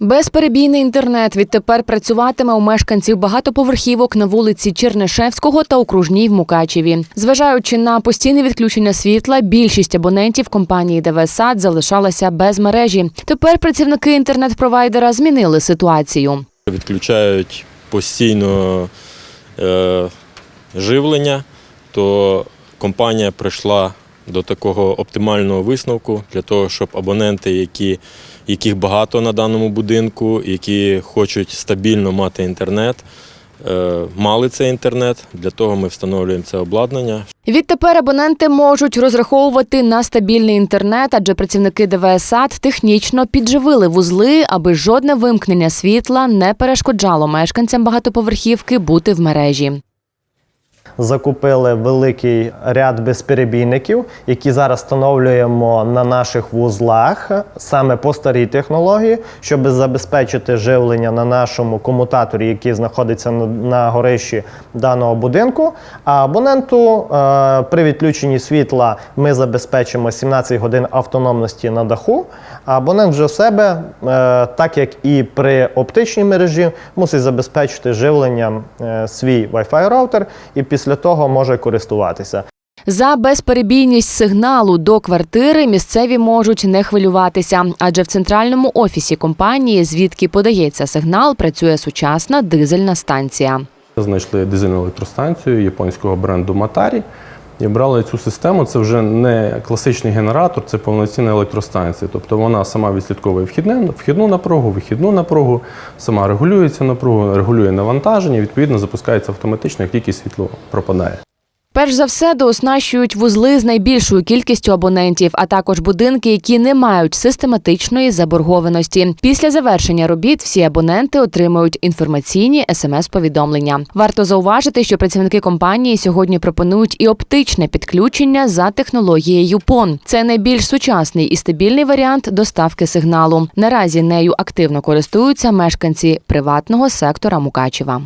Безперебійний інтернет відтепер працюватиме у мешканців багатоповерхівок на вулиці Чернишевського та окружній в Мукачеві. Зважаючи на постійне відключення світла, більшість абонентів компанії ДВСАД залишалася без мережі. Тепер працівники інтернет-провайдера змінили ситуацію. Відключають постійно е, живлення, то компанія прийшла до такого оптимального висновку для того, щоб абоненти, які, яких багато на даному будинку, які хочуть стабільно мати інтернет, е, мали цей інтернет. Для того ми встановлюємо це обладнання, Відтепер абоненти можуть розраховувати на стабільний інтернет, адже працівники ДВСАД технічно підживили вузли, аби жодне вимкнення світла не перешкоджало мешканцям багатоповерхівки бути в мережі. Закупили великий ряд безперебійників, які зараз встановлюємо на наших вузлах саме по старій технології, щоб забезпечити живлення на нашому комутаторі, який знаходиться на, горищі даного будинку. А абоненту е, при відключенні світла ми забезпечимо 17 годин автономності на даху. А абонент вже в себе, е, так як і при оптичній мережі, мусить забезпечити живленням е, свій Wi-Fi раутер і після того може користуватися. За безперебійність сигналу до квартири місцеві можуть не хвилюватися, адже в центральному офісі компанії, звідки подається сигнал, працює сучасна дизельна станція. Знайшли дизельну електростанцію японського бренду Матарі і брали цю систему. Це вже не класичний генератор, це повноцінна електростанція. Тобто вона сама відслідковує вхідне, вхідну напругу, вихідну напругу, сама регулюється напругу, регулює навантаження, відповідно запускається автоматично, як тільки світло пропадає. Перш за все дооснащують вузли з найбільшою кількістю абонентів, а також будинки, які не мають систематичної заборгованості. Після завершення робіт всі абоненти отримують інформаційні смс-повідомлення. Варто зауважити, що працівники компанії сьогодні пропонують і оптичне підключення за технологією PON. Це найбільш сучасний і стабільний варіант доставки сигналу. Наразі нею активно користуються мешканці приватного сектора Мукачева.